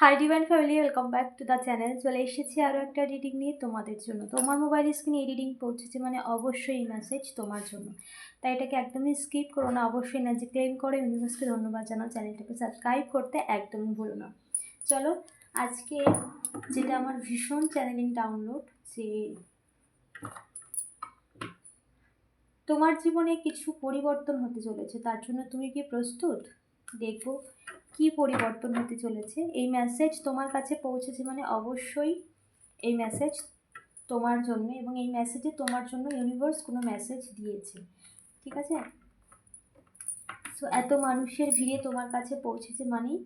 Hi divine family welcome back to the channel চলে এসেছি আরও একটা রিডিং নিয়ে তোমাদের জন্য। তোমার মোবাইল স্ক্রিনে এই রিডিং পৌঁছেছে মানে অবশ্যই এই মেসেজ তোমার জন্য। তাই এটাকে একদমই স্কিপ করো না, অবশ্যই যে ক্লেম করে ইউনিভার্সকে ধন্যবাদ জানাও চ্যানেলটাকে সাবস্ক্রাইব করতে একদমই ভুলো না। চলো, আজকে যেটা আমার ভীষণ চ্যানেলিং ডাউনলোড যে তোমার জীবনে কিছু পরিবর্তন হতে চলেছে, তার জন্য তুমি কি প্রস্তুত? দেখব কি পরিবর্তন হতে চলেছে। এই মেসেজ তোমার কাছে পৌঁছেছে মানে অবশ্যই এই মেসেজ তোমার জন্য এবং এই মেসেজে তোমার জন্য ইউনিভার্স কোনো মেসেজ দিয়েছে। ঠিক আছে? সো এত মানুষের ভিড়ে তোমার কাছে পৌঁছেছে মানেই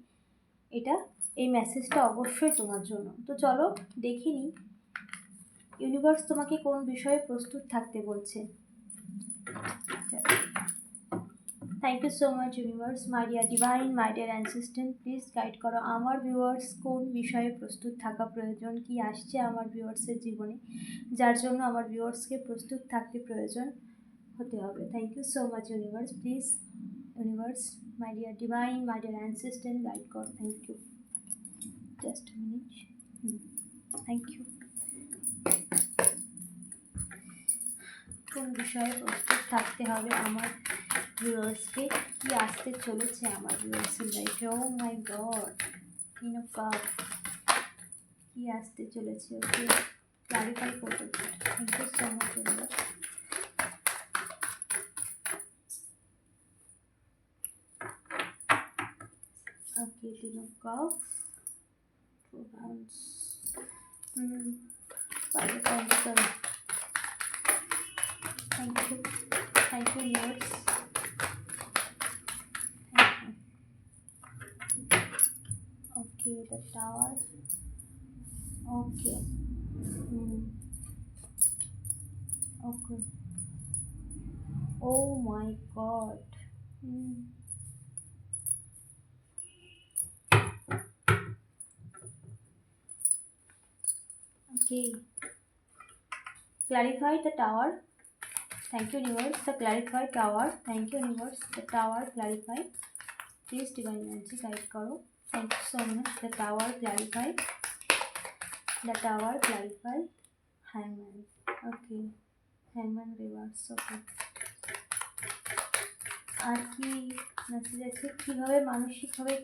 এটা এই মেসেজটা অবশ্যই তোমার জন্য। তো চলো দেখে ইউনিভার্স তোমাকে কোন বিষয়ে প্রস্তুত থাকতে বলছে? Thank you so much universe my dear divine my dear assistant please guide করো আমার ভিউয়ার্স কোন বিষয়ে প্রস্তুত থাকা প্রয়োজন? কি আসছে আমার ভিউয়ার্সের জীবনে? যার জন্য আমার ভিউয়ার্সকে প্রস্তুত থাকতে প্রয়োজন হতে হবে। Thank you so much universe please universe my dear divine my dear assistant guide করো thank you just minute thank you কোন বিষয়ে প্রস্তুত থাকতে হবে আমার ভিউয়ার্সকে কি? আসতে চলেছে আমার ভিউয়ার্সের লাইফে oh my god of cup কি আসতে চলেছে ওকে? ক্লারিফাই করতে thank you so much viewers thank you. Thank you lords okay the tower okay. Mm. okay. Oh my god. Mm. okay. Clarify the tower. Thank you universe the clarify tower thank you universe the tower clarify please divine energy guide karo Thank you so much. The tower clarified. The tower clarified. Hangman. Okay. Hangman reverse. Okay. আর কি message আছে কীভাবে মানসিকভাবে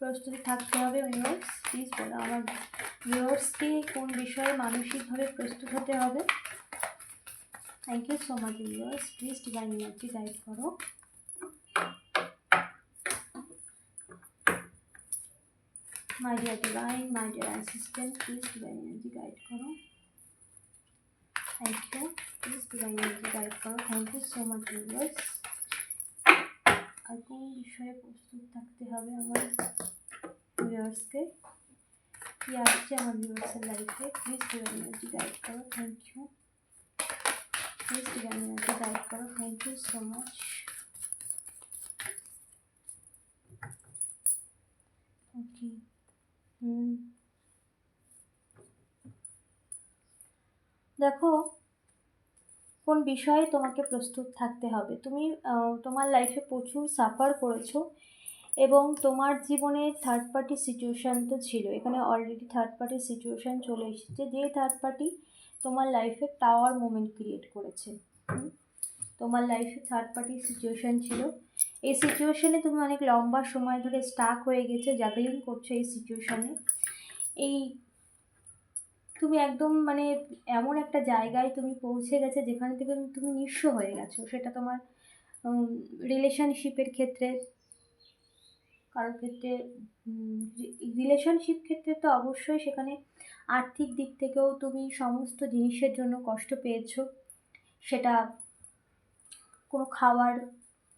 প্রস্তুতি থাকতে হবে viewers please বলো আমার ভিউয়ার্সকে কোন বিষয়ে মানসিকভাবে প্রস্তুত হতে হবে thank you so much viewers please divine energy guide করো my dear divine, my dear assistant, please divine energy guide করো thank you please divine energy guide করো thank you so much viewers আর কোন বিষয়ে প্রস্তুত থাকতে হবে আমার ভিউয়ার্সকে কি আসছে আমার ভিউয়ার্সের লাইফে প্লিজ ডিভাইন এনার্জি গাইড করো থ্যাংক ইউ করো thank you so much okay দেখো, কোন বিষয়ে তোমাকে প্রস্তুত থাকতে হবে? তুমি তোমার লাইফে প্রচুর সাফার করেছ এবং তোমার জীবনে থার্ড পার্টি সিচুয়েশান তো ছিল। এখানে অলরেডি থার্ড পার্টি সিচুয়েশান চলে এসেছে। যে থার্ড পার্টি তোমার লাইফে টাওয়ার মোমেন্ট ক্রিয়েট করেছে। তোমার লাইফে থার্ড পার্টি সিচুয়েশান ছিল। এই সিচুয়েশানে তুমি অনেক লম্বা সময় ধরে স্টাক হয়ে গেছে জাগলিং করছ এই সিচুয়েশানে এই তুমি একদম মানে এমন একটা জায়গায় তুমি পৌঁছে গেছে যেখান থেকে তুমি নিঃস্ব হয়ে গেছো। সেটা তোমার রিলেশনশিপের ক্ষেত্রে কারোর ক্ষেত্রে রিলেশনশিপ ক্ষেত্রে তো অবশ্যই সেখানে আর্থিক দিক থেকেও তুমি সমস্ত জিনিসের জন্য কষ্ট পেয়েছ। সেটা কোনো খাবার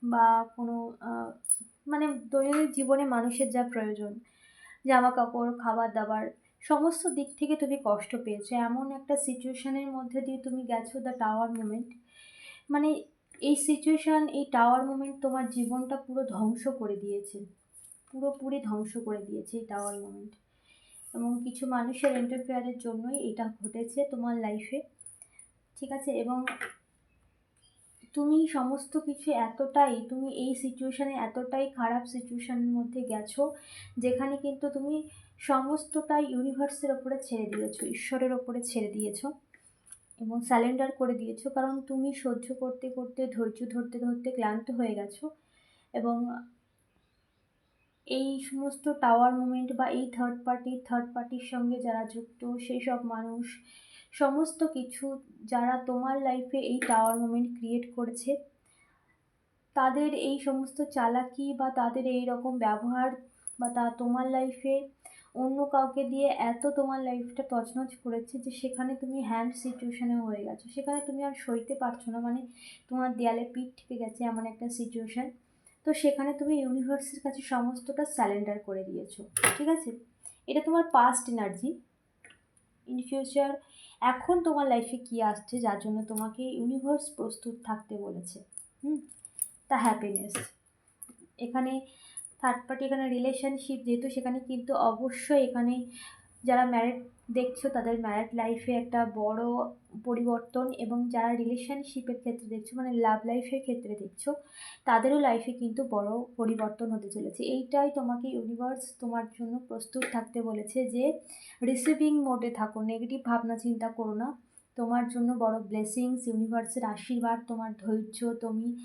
বা কোনো মানে দৈনন্দিন জীবনে মানুষের যা প্রয়োজন জামা কাপড় খাবার দাবার সমস্ত দিক থেকে তুমি কষ্ট পেয়েছ। এমন একটা সিচুয়েশানের মধ্যে দিয়ে তুমি গেছো দ্য টাওয়ার মুমেন্ট মানে এই সিচুয়েশান এই টাওয়ার মুমেন্ট তোমার জীবনটা পুরো ধ্বংস করে দিয়েছে। পুরোপুরি ধ্বংস করে দিয়েছে এই টাওয়ার মুমেন্ট এবং কিছু মানুষের এন্টারফেয়ারের জন্যই এটা ঘটেছে তোমার লাইফে ঠিক আছে? এবং তুমি সমস্ত কিছু এতটাই, তুমি এই সিচুয়েশানে এতটাই খারাপ সিচুয়েশানের মধ্যে গেছো, যেখানে কিন্তু তুমি সমস্তটাই ইউনিভার্সের ওপরে ছেড়ে দিয়েছ, ঈশ্বরের ওপরে ছেড়ে দিয়েছ এবং স্যালেন্ডার করে দিয়েছ। কারণ তুমি সহ্য করতে করতে, ধৈর্য ধরতে ধরতে ক্লান্ত হয়ে গেছো এবং এই সমস্ত টাওয়ার মুভমেন্ট বা এই থার্ড পার্টি থার্ড পার্টির সঙ্গে যারা যুক্ত, সেই সব মানুষ, সমস্ত কিছু যারা তোমার লাইফে এই টাওয়ার মুভমেন্ট ক্রিয়েট করেছে, তাদের এই সমস্ত চালাকি বা তাদের এই রকম ব্যবহার বা তা তোমার লাইফে অন্য কাউকে দিয়ে এত তোমার লাইফটা তছনছ করেছে যে সেখানে তুমি হ্যান্ড সিচুয়েশানে হয়ে গেছো। সেখানে তুমি আর সইতে পারছ না মানে তোমার দেয়ালে পিঠ থেকে গেছে এমন একটা সিচুয়েশান তো সেখানে তুমি ইউনিভার্সের কাছে সমস্তটা স্যালেন্ডার করে দিয়েছ, ঠিক আছে? এটা তোমার পাস্ট এনার্জি ইন ফিউচার এখন তোমার লাইফে কী আসছে যার জন্য তোমাকে ইউনিভার্স প্রস্তুত থাকতে বলেছে, হুম? তা হ্যাপিনেস এখানে থার্ড পার্টি এখানে রিলেশনশিপ যেহেতু সেখানে কিন্তু অবশ্যই এখানে যারা ম্যারেড দেখছ তাদের ম্যারেড লাইফে একটা বড় পরিবর্তন এবং যারা রিলেশনশিপের ক্ষেত্রে দেখছ মানে লাভ লাইফের ক্ষেত্রে দেখছ, তাদেরও লাইফে কিন্তু বড় পরিবর্তন হতে চলেছে। এইটাই তোমাকে ইউনিভার্স তোমার জন্য প্রস্তুত থাকতে বলেছে যে রিসিভিং মোডে থাকো নেগেটিভ ভাবনা চিন্তা করো না। তোমার জন্য বড় ব্লেসিংস ইউনিভার্সের আশীর্বাদ, তোমার ধৈর্য, তুমি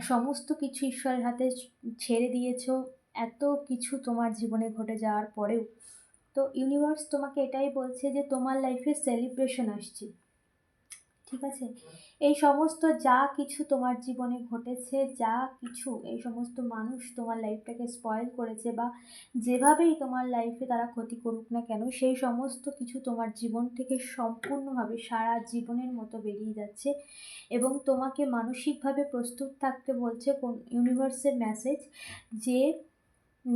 সমস্ত কিছু ঈশ্বরের হাতে ছেড়ে দিয়েছ। এত কিছু তোমার জীবনে ঘটে যাওয়ার পরেও তো ইউনিভার্স তোমাকে এটাই বলছে যে তোমার লাইফে সেলিব্রেশন আসছে। ঠিক আছে? এই সমস্ত যা কিছু তোমার জীবনে ঘটেছে, যা কিছু এই সমস্ত মানুষ তোমার লাইফটাকে স্পয়েল করেছে বা যেভাবেই তোমার লাইফে তারা ক্ষতি করুক না কেন, সেই সমস্ত কিছু তোমার জীবন থেকে সম্পূর্ণভাবে সারা জীবনের মতো বেরিয়ে যাচ্ছে এবং তোমাকে মানসিকভাবে প্রস্তুত থাকতে বলছে কোন ইউনিভার্সের মেসেজ যে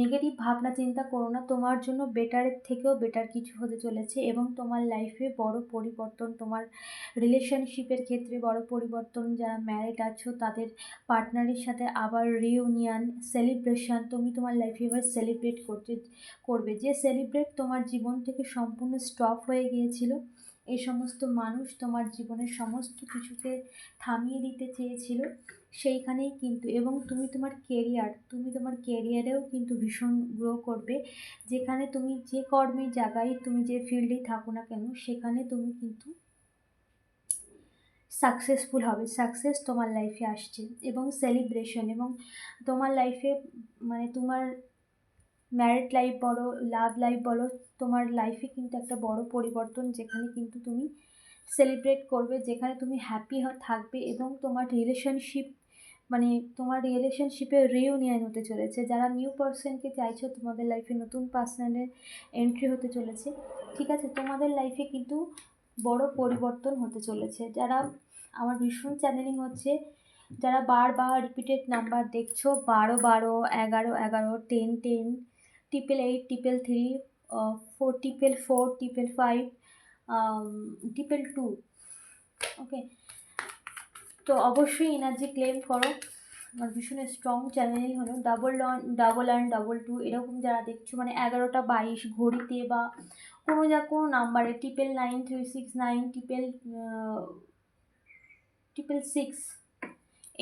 নেগেটিভ ভাবনা চিন্তা করো না, তোমার জন্য বেটারের থেকেও বেটার কিছু হতে চলেছে এবং তোমার লাইফে বড় পরিবর্তন, তোমার রিলেশনশিপের ক্ষেত্রে বড় পরিবর্তন, যারা ম্যারিড আছো তাদের পার্টনারের সাথে আবার রিউনিয়ন সেলিব্রেশন তুমি তোমার লাইফে এবার সেলিব্রেট করতে, করবে। যে সেলিব্রেট তোমার জীবন থেকে সম্পূর্ণ স্টপ হয়ে গিয়েছিল এই সমস্ত মানুষ তোমার জীবনের সমস্ত কিছুকে থামিয়ে দিতে চেয়েছিল। সেইখানেই কিন্তু, এবং তুমি তোমার কেরিয়ার তুমি তোমার কেরিয়ারেও কিন্তু ভীষণ গ্রো করবে। যেখানে তুমি যে কর্মের জায়গায় তুমি যে ফিল্ডেই থাকো না কেন, সেখানে তুমি কিন্তু সাকসেসফুল হবে। সাকসেস তোমার লাইফে আসছে, এবং সেলিব্রেশন এবং তোমার লাইফে মানে তোমার ম্যারিড লাইফ বলো, লাভ লাইফ বলো, তোমার লাইফে কিন্তু একটা বড় পরিবর্তন যেখানে কিন্তু তুমি সেলিব্রেট করবে, যেখানে তুমি হ্যাপি থাকবে, এবং তোমার রিলেশনশিপ মানে তোমার রিলেশনশিপে রিউনিয়ন হতে চলেছে। যারা নিউ পার্সনকে চাইছো, তোমাদের লাইফে নতুন পার্সনের এন্ট্রি হতে চলেছে। ঠিক আছে, তোমাদের লাইফে কিন্তু বড় পরিবর্তন হতে চলেছে। যারা আমার ভীষণ চ্যানেলিং হচ্ছে, যারা বারবার রিপিটেড নাম্বার দেখছ, বারো বারো, এগারো এগারো ten ten triple eight triple three four triple four triple five triple two okay তো অবশ্যই এনার্জি ক্লেম করো। আমার ভীষণ স্ট্রং চ্যানেল হলো। Double one double one double two এরকম যারা দেখছ মানে এগারোটা বাইশ ঘড়িতে বা কোনো যা কোনো নাম্বারে triple nine three six nine triple triple six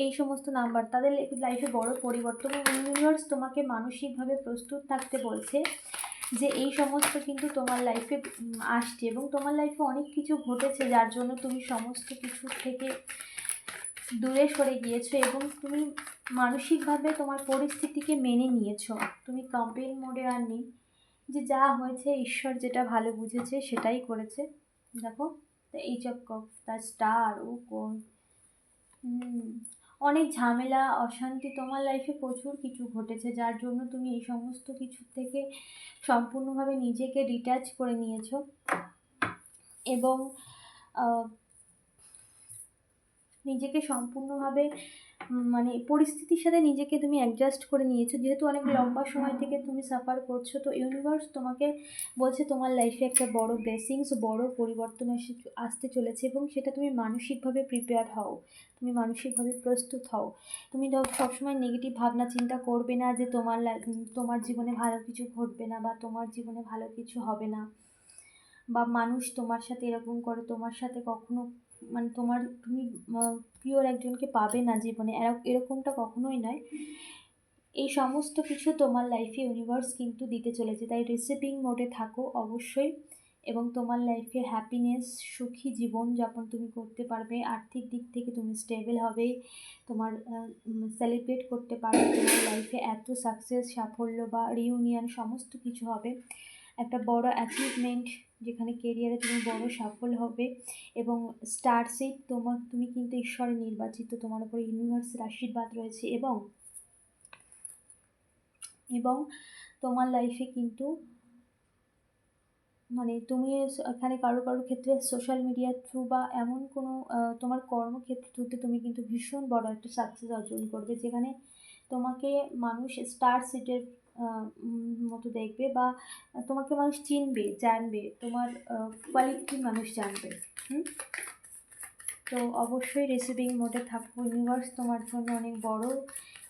এই সমস্ত নাম্বার তাদের লাইফে বড় পরিবর্তন। ইউনিভার্স তোমাকে মানসিকভাবে প্রস্তুত থাকতে বলছে যে এই সমস্ত কিন্তু তোমার লাইফে আসছে। এবং তোমার লাইফে অনেক কিছু ঘটেছে, যার জন্য তুমি সমস্ত কিছু থেকে দূরে সরে গিয়েছো এবং তুমি মানসিকভাবে তোমার পরিস্থিতিকে মেনে নিয়েছো। তুমি কমপ্লেন মোডে আর নেই। যে যা হয়েছে, ঈশ্বর যেটা ভালো বুঝেছে, সেটাই করেছে। দেখো the H of cup the star ও কোন অনেক ঝামেলা, অশান্তি। তোমার লাইফে প্রচুর কিছু ঘটেছে, যার জন্য তুমি এই সমস্ত কিছু থেকে সম্পূর্ণভাবে নিজেকে ডিট্যাচ করে নিয়েছো। এবং নিজেকে সম্পূর্ণভাবে মানে পরিস্থিতির সাথে নিজেকে তুমি অ্যাডজাস্ট করে নিয়েছো। যেহেতু অনেক লম্বা সময় থেকে তুমি সাফার করছ তো ইউনিভার্স তোমাকে বলছে তোমার লাইফে একটা বড় ব্লেসিংস বড় পরিবর্তন এসে আসতে চলেছে এবং সেটা তুমি মানসিকভাবে প্রিপেয়ার হও। তুমি মানসিকভাবে প্রস্তুত হও। তুমি সবসময় নেগেটিভ ভাবনা চিন্তা করবে না যে তোমার তোমার জীবনে ভালো কিছু ঘটবে না বা তোমার জীবনে ভালো কিছু হবে না। বা মানুষ তোমার সাথে এরকম করে তোমার সাথে কখনো মানে তোমার তুমি পিওর একজনকে পাবে না জীবনে এর- এরকমটা কখনোই নয়। এই সমস্ত কিছু তোমার লাইফে ইউনিভার্স কিন্তু দিতে চলেছে। তাই রিসিভিং মোডে থাকো অবশ্যই এবং তোমার লাইফে হ্যাপিনেস সুখী জীবন যাপন তুমি করতে পারবে। আর্থিক দিক থেকে তুমি স্টেবল হবে, তোমার সেলিব্রেট করতে পারবে। তোমার লাইফে এত সাকসেস সাফল্য বা রিউনিয়ন সমস্ত কিছু হবে। একটা বড় অ্যাচিভমেন্ট যেখানে কেরিয়ারে তুমি বড় সফল হবে এবং স্টারশিপ তোমার তুমি কিন্তু ঈশ্বরের নির্বাচিত, তোমার উপরে ইউনিভার্সের আশীর্বাদ রয়েছে এবং এবং তোমার লাইফে কিন্তু মানে তুমি এখানে কারও কারও ক্ষেত্রে সোশ্যাল মিডিয়ার থ্রু বা এমন কোনো তোমার কর্মক্ষেত্র থ্রুতে তুমি কিন্তু ভীষণ বড় একটা সাকসেস অর্জন করবে, যেখানে তোমাকে মানুষ স্টার সিটের মতো দেখবে বা তোমাকে মানুষ চিনবে, জানবে। তোমার কোয়ালিটি মানুষ জানবে। হুম? তো অবশ্যই রিসিভিং মোডে থাকব ইউনিভার্স তোমার জন্য অনেক বড়,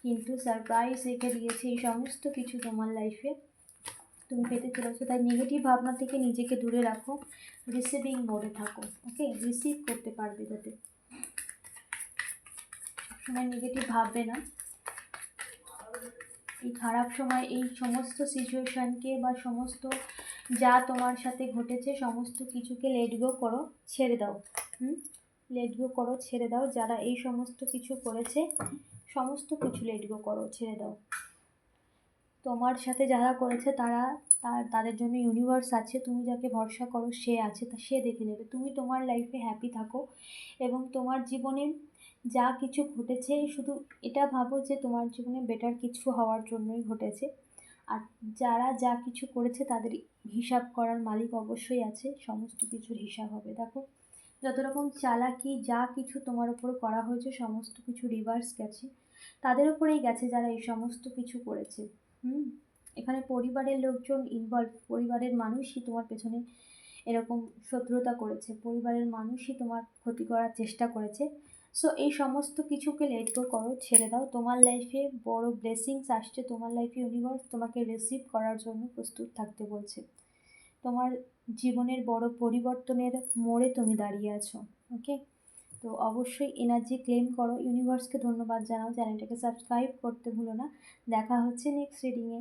কিন্তু সারপ্রাইজ রেখে দিয়েছে এই সমস্ত কিছু তোমার লাইফে তুমি পেতে চলেছো, তাই নেগেটিভ ভাবনা থেকে নিজেকে দূরে রাখো। রিসিভিং মোডে থাকো ওকে রিসিভ করতে পারবে যাতে। সবসময় নেগেটিভ ভাববে না। এই খারাপ সময়, এই সমস্ত সিচুয়েশানকে বা সমস্ত যা তোমার সাথে ঘটেছে, সমস্ত কিছুকে লেট গো করো, ছেড়ে দাও। হুম? লেট গো করো, ছেড়ে দাও। যারা এই সমস্ত কিছু করেছে, সমস্ত কিছু লেট গো করো, ছেড়ে দাও। তোমার সাথে যারা করেছে, তারা তার, তাদের জন্য ইউনিভার্স আছে। তুমি যাকে ভরসা করো, সে আছে। তা সে দেখে নেবে। তুমি তোমার লাইফে হ্যাপি থাকো এবং তোমার জীবনে যা কিছু ঘটেছে, শুধু এটা ভাবো যে তোমার জীবনে বেটার কিছু হওয়ার জন্যই ঘটেছে। আর যারা যা কিছু করেছে, তাদের হিসাব করার মালিক অবশ্যই আছে, সমস্ত কিছুর হিসাব হবে। দেখো, যত রকম চালাকি, যা কিছু তোমার উপর করা হয়েছে, সমস্ত কিছু রিভার্স গেছে। তাদের উপরেই গেছে যারা এই সমস্ত কিছু করেছে। হুম? এখানে পরিবারের লোকজন ইনভলভ পরিবারের মানুষই তোমার পেছনে এরকম শত্রুতা করেছে। পরিবারের মানুষই তোমার ক্ষতি করার চেষ্টা করেছে। সো এই সমস্ত কিছুকে লেট গো করো, ছেড়ে দাও। তোমার লাইফে বড় ব্লেসিংস আসছে। তোমার লাইফে ইউনিভার্স তোমাকে রিসিভ করার জন্য প্রস্তুত থাকতে বলছে। তোমার জীবনের বড় পরিবর্তনের মোড়ে তুমি দাঁড়িয়ে আছো ওকে তো অবশ্যই এনার্জি ক্লেম করো। ইউনিভার্সকে ধন্যবাদ জানাও। চ্যানেলটাকে সাবস্ক্রাইব করতে ভুলো না। দেখা হচ্ছে নেক্সট রিডিংয়ে